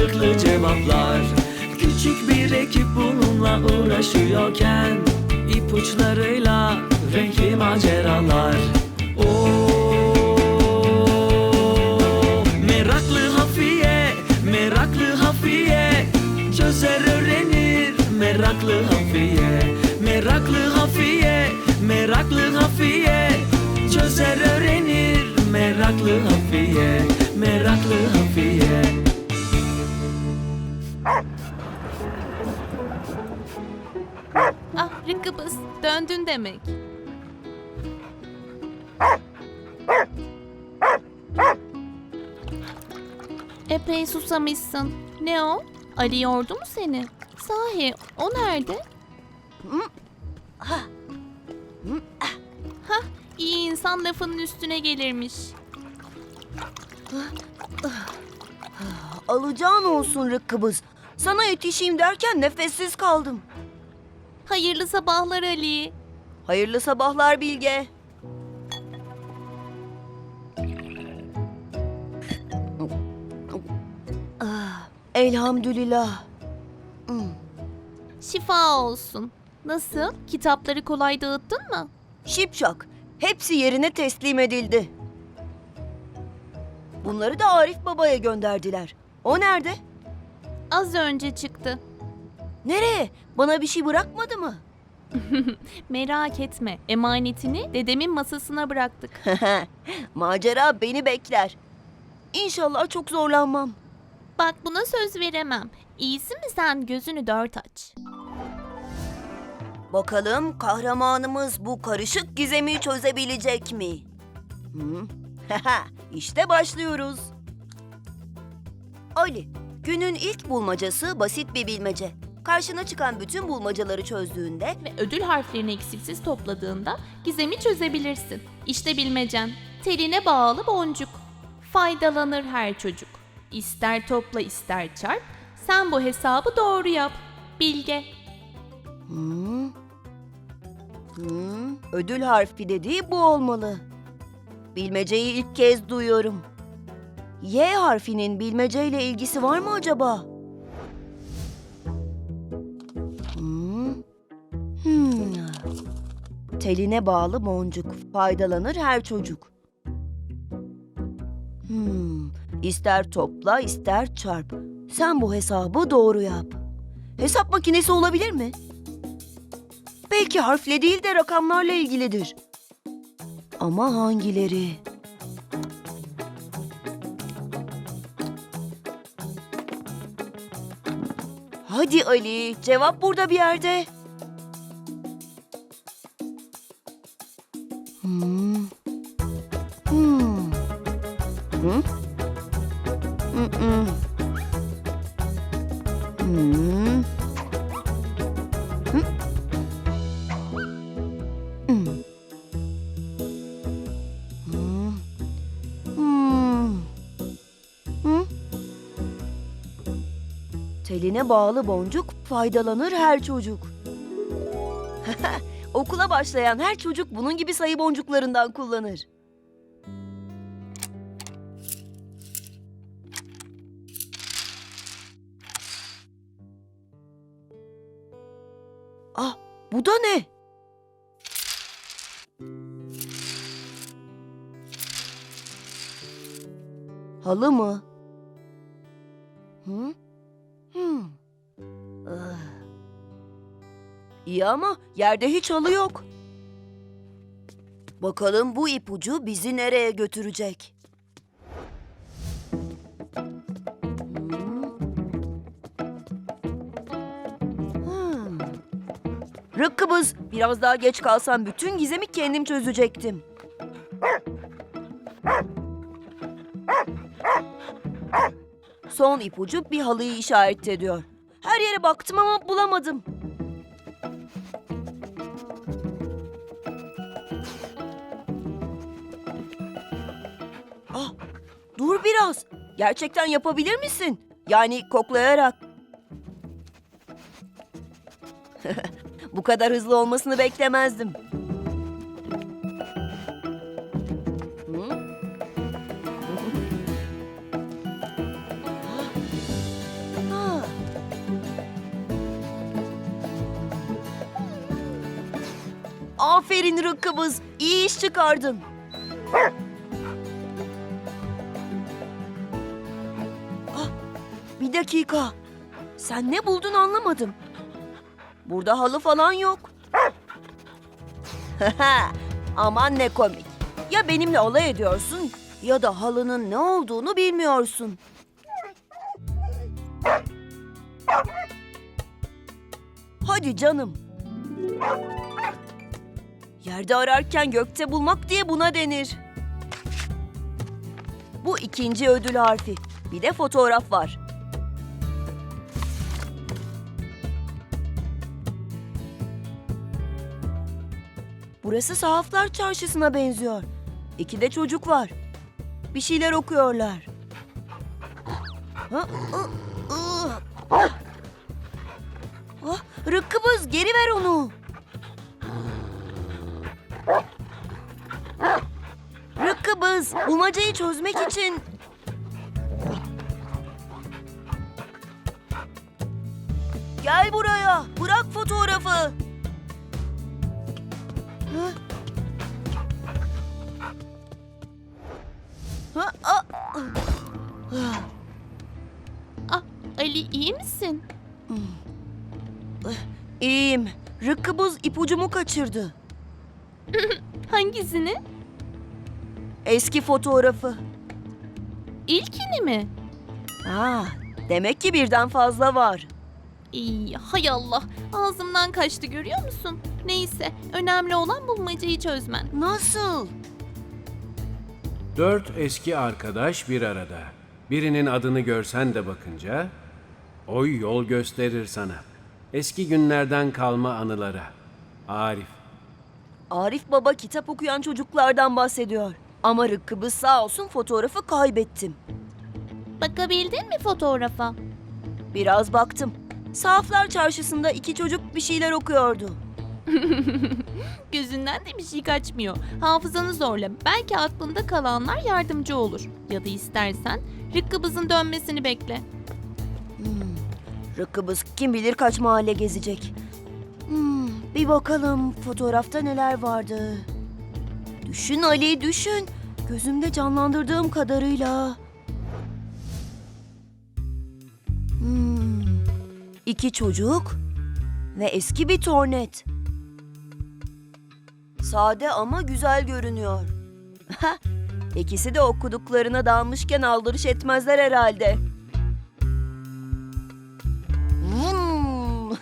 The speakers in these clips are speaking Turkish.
mantıklı cevaplar. Küçük bir ekip bununla uğraşıyorken ipuçlarıyla renkli maceralar. Oo, Meraklı hafiye, meraklı hafiye Çözer öğrenir meraklı hafiye. Meraklı hafiye, meraklı hafiye döndün demek. Epey susamışsın. Ne o? Ali yordu mu seni? Sahi o nerede? Hah iyi insan lafının üstüne gelirmiş. Alacağın olsun Rıkkıbız. Sana yetişeyim derken nefessiz kaldım. Hayırlı sabahlar Ali. Hayırlı sabahlar Bilge. Ah, elhamdülillah. Hmm. Şifa olsun. Nasıl? Kitapları kolay dağıttın mı? Şipşak. Hepsi yerine teslim edildi. Bunları da Arif Baba'ya gönderdiler. O nerede? Az önce çıktı. Nereye? Bana bir şey bırakmadı mı? Merak etme. Emanetini dedemin masasına bıraktık. Macera beni bekler. İnşallah çok zorlanmam. Bak buna söz veremem. İyisi mi sen gözünü dört aç. Bakalım kahramanımız bu karışık gizemi çözebilecek mi? Hı? işte başlıyoruz. Ali, günün ilk bulmacası basit bir bilmece. Karşına çıkan bütün bulmacaları çözdüğünde Ve ödül harflerini eksiksiz topladığında gizemi çözebilirsin. İşte bilmecen. Teline bağlı boncuk. Faydalanır her çocuk. İster topla ister çarp. Sen bu hesabı doğru yap. Bilge. Hı? Hı? Ödül harfi dediği bu olmalı. Bilmeceyi ilk kez duyuyorum. Y harfinin bilmeceyle ilgisi var mı acaba? Teline bağlı boncuk, faydalanır her çocuk. Hmm. İster topla, ister çarp. Sen bu hesabı doğru yap. Hesap makinesi olabilir mi? Belki harfle değil de rakamlarla ilgilidir. Ama hangileri? Hadi Ali, cevap burada bir yerde. Hmm. Hmm. Hmm. Hmm. Hmm. Teline bağlı boncuk faydalanır her çocuk. Okula başlayan her çocuk bunun gibi sayı boncuklarından kullanır. Ah, bu da ne? Halı mı? Hı? İyi ama yerde hiç halı yok. Bakalım bu ipucu bizi nereye götürecek? Hmm. Hmm. Rıkkıbız, biraz daha geç kalsam bütün gizemi kendim çözecektim. Son ipucu bir halıyı işaret ediyor. Her yere baktım ama bulamadım. biraz? Gerçekten yapabilir misin? Yani koklayarak. Bu kadar hızlı olmasını beklemezdim. Aferin Rıkkımız. İyi iş çıkardın. Bir dakika. Sen ne buldun anlamadım. Burada halı falan yok. Aman ne komik. Ya benimle alay ediyorsun ya da halının ne olduğunu bilmiyorsun. Hadi canım. Yerde ararken gökte bulmak diye buna denir. Bu ikinci ödül harfi. Bir de fotoğraf var. Burası sahaflar çarşısına benziyor. İki de çocuk var. Bir şeyler okuyorlar. Ha. Ah, Rıkkıbız geri ver onu. Rıkkıbız bulmacayı çözmek için... Gel buraya. Bırak fotoğrafı. Ha? Ha, a- ah. Ah, Ali iyi misin? İyiyim. Rıkkıbız ipucumu kaçırdı. Hangisini? Eski fotoğrafı. İlkini mi? Aa, demek ki birden fazla var. İyi, hay Allah. Ağzımdan kaçtı görüyor musun? Neyse, önemli olan bulmacayı çözmen. Nasıl? Dört eski arkadaş bir arada. Birinin adını görsen de bakınca, oy yol gösterir sana. Eski günlerden kalma anılara. Arif. Arif Baba kitap okuyan çocuklardan bahsediyor. Ama Rıkkıbız sağ olsun fotoğrafı kaybettim. Bakabildin mi fotoğrafa? Biraz baktım. Sahaflar çarşısında iki çocuk bir şeyler okuyordu. Gözünden de bir şey kaçmıyor. Hafızanı zorla. Belki aklında kalanlar yardımcı olur. Ya da istersen Rıkkıbız'ın dönmesini bekle. Rıkkıbız kim bilir kaç mahalle gezecek. Hmm, bir bakalım fotoğrafta neler vardı. Düşün Ali düşün. Gözümde canlandırdığım kadarıyla. İki çocuk ve eski bir tornet. Sade ama güzel görünüyor. İkisi de okuduklarına dalmışken aldırış etmezler herhalde.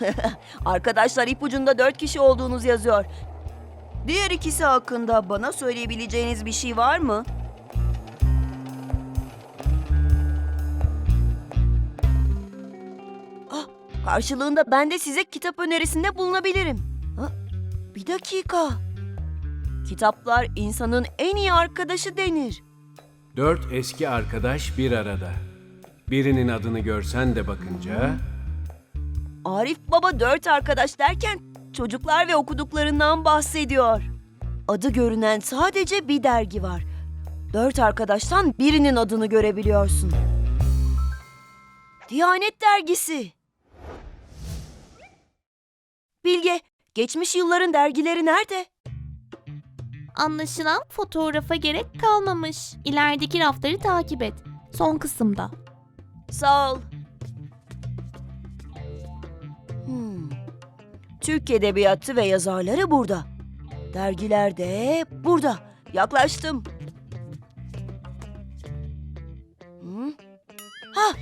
Arkadaşlar ipucunda dört kişi olduğunuz yazıyor. Diğer ikisi hakkında bana söyleyebileceğiniz bir şey var mı? Karşılığında ben de size kitap önerisinde bulunabilirim. Ha, bir dakika. Kitaplar insanın en iyi arkadaşı denir. Dört eski arkadaş bir arada. Birinin adını görsen de bakınca, Arif Baba dört arkadaş derken çocuklar ve okuduklarından bahsediyor. Adı görünen sadece bir dergi var. Dört arkadaştan birinin adını görebiliyorsun. Diyanet dergisi. Bilge, geçmiş yılların dergileri nerede? Anlaşılan fotoğrafa gerek kalmamış. İlerideki rafları takip et. Son kısımda. Sağ ol. Hmm. Türk Edebiyatı ve yazarları burada. Dergiler de burada. Yaklaştım. Hmm. Ha,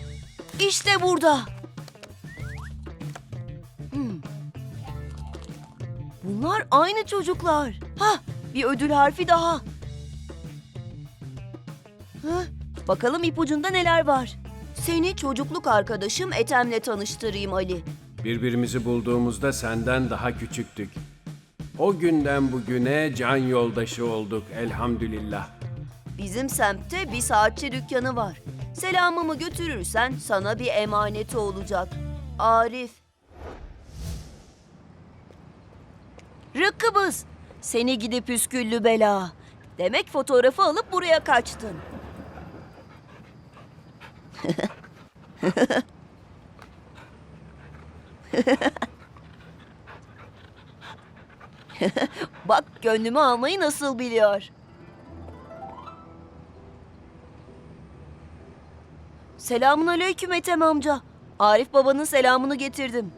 işte burada. Bunlar aynı çocuklar. Ha, bir ödül harfi daha. Ha, bakalım ipucunda neler var. Seni çocukluk arkadaşım Ethem'le tanıştırayım Ali. birbirimizi bulduğumuzda senden daha küçüktük. O günden bugüne can yoldaşı olduk elhamdülillah. Bizim semtte bir saatçi dükkanı var. Selamımı götürürsen sana bir emaneti olacak. Arif. Rıkkıbız. Seni gidi püsküllü bela. Demek fotoğrafı alıp buraya kaçtın. Bak gönlümü almayı nasıl biliyor. Selamun aleyküm Ethem amca. Arif babanın selamını getirdim.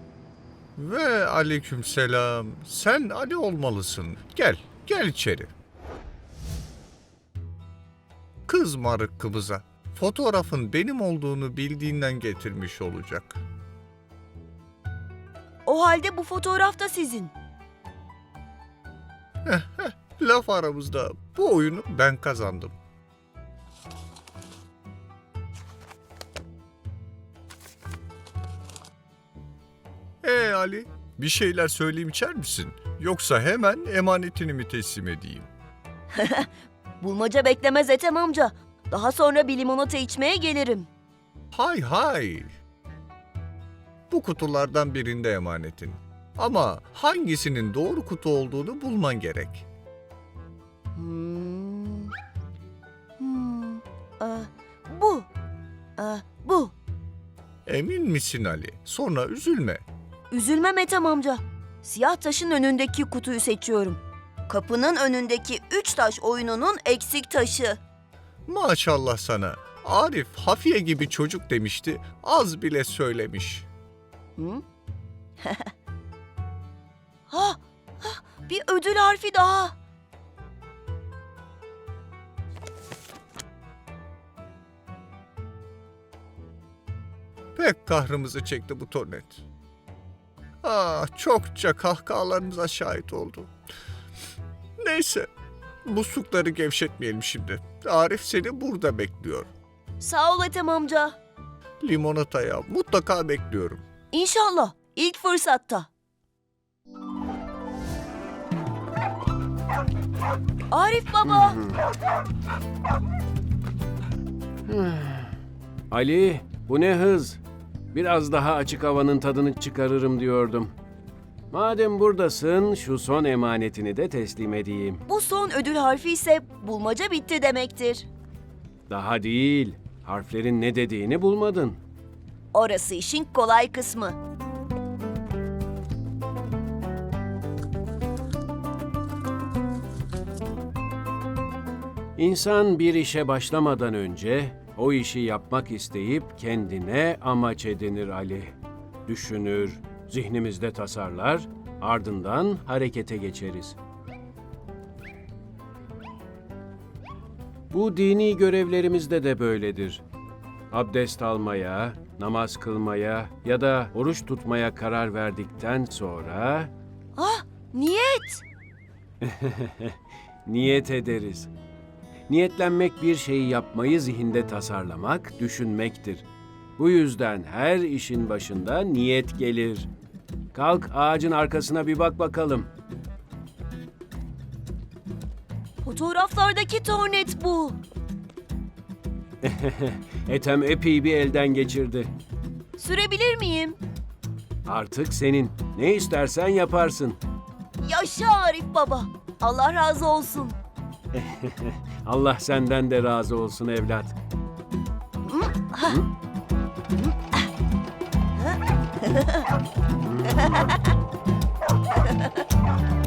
Ve aleykümselam. Sen Ali olmalısın. Gel, gel içeri. Kızma rıkkımıza. Fotoğrafın benim olduğunu bildiğinden getirmiş olacak. O halde bu fotoğraf da sizin. Laf aramızda bu oyunu ben kazandım. Ali, bir şeyler söyleyeyim içer misin? Yoksa hemen emanetini mi teslim edeyim? Bulmaca beklemez Ethem amca. Daha sonra bir limonata içmeye gelirim. Hay hay. Bu kutulardan birinde emanetin. Ama hangisinin doğru kutu olduğunu bulman gerek. Hmm. Hmm. Aa, bu. Aa, bu. Emin misin Ali? Sonra üzülme. Üzülmem Ethem amca. Siyah taşın önündeki kutuyu seçiyorum. Kapının önündeki üç taş oyununun eksik taşı. Maşallah sana. Arif Hafiye gibi çocuk demişti. Az bile söylemiş. Hı? ha, ha, bir ödül harfi daha. Pek kahrımızı çekti bu tornet. Ah çokça kahkahalarımıza şahit oldu. Neyse muslukları gevşetmeyelim şimdi. Arif seni burada bekliyor. Sağ ol Ethem amca. Limonataya mutlaka bekliyorum. İnşallah ilk fırsatta. Arif baba. Ali, bu ne hız? Biraz daha açık havanın tadını çıkarırım diyordum. Madem buradasın, şu son emanetini de teslim edeyim. Bu son ödül harfi ise bulmaca bitti demektir. Daha değil. Harflerin ne dediğini bulmadın. Orası işin kolay kısmı. İnsan bir işe başlamadan önce o işi yapmak isteyip kendine amaç edinir Ali. Düşünür, zihnimizde tasarlar, ardından harekete geçeriz. Bu dini görevlerimizde de böyledir. Abdest almaya, namaz kılmaya ya da oruç tutmaya karar verdikten sonra Ah niyet. niyet ederiz. Niyetlenmek bir şeyi yapmayı zihinde tasarlamak, düşünmektir. Bu yüzden her işin başında niyet gelir. Kalk ağacın arkasına bir bak bakalım. Fotoğraflardaki tornet bu. Etem epey bir elden geçirdi. Sürebilir miyim? Artık senin. Ne istersen yaparsın. Yaşa Arif baba. Allah razı olsun. Allah senden de razı olsun evlat. Hı?